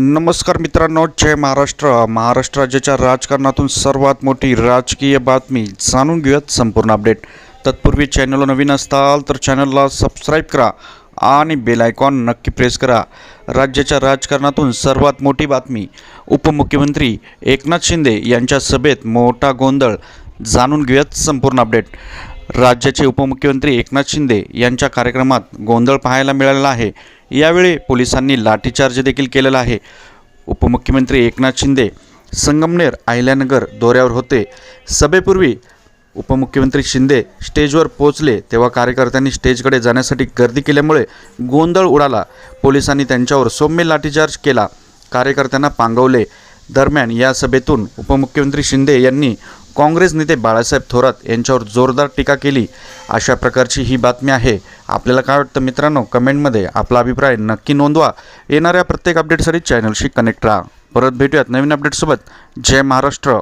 नमस्कार मित्रांनो जय महाराष्ट्र. महाराष्ट्र राज्याच्या राजकारणातून सर्वात मोठी राजकीय बातमी जाणून घेऊयात संपूर्ण अपडेट. तत्पूर्वी चॅनलला नवीन असताल तर चॅनलला सबस्क्राईब करा आणि बेल आयकॉन नक्की प्रेस करा. राज्याच्या राजकारणातून सर्वात मोठी बातमी उपमुख्यमंत्री एकनाथ शिंदे यांच्या सभेत मोठा गोंधळ जाणून घेऊयात संपूर्ण अपडेट. राज्याचे उपमुख्यमंत्री एकनाथ शिंदे यांच्या कार्यक्रमात गोंधळ पाहायला मिळालेला आहे. यावेळी पोलिसांनी लाठीचार्ज देखील केलेला आहे. उपमुख्यमंत्री एकनाथ शिंदे संगमनेर अहिल्यानगर दौऱ्यावर होते. सभेपूर्वी उपमुख्यमंत्री शिंदे स्टेजवर पोहोचले तेव्हा कार्यकर्त्यांनी स्टेजकडे जाण्यासाठी गर्दी केल्यामुळे गोंधळ उडाला. पोलिसांनी त्यांच्यावर सौम्य लाठीचार्ज केला. कार्यकर्त्यांना पांगवले. दरम्यान या सभेतून उपमुख्यमंत्री शिंदे यांनी काँग्रेस नेते बाळासाहेब थोरात यांच्यावर जोरदार टीका केली. अशा प्रकारची ही बातमी आहे. आपल्याला काय वाटतं मित्रांनो? कमेंटमध्ये आपला अभिप्राय नक्की नोंदवा. येणाऱ्या प्रत्येक अपडेटसाठी चॅनलशी कनेक्ट राहा. परत भेटूयात नवीन अपडेटसोबत जय महाराष्ट्र.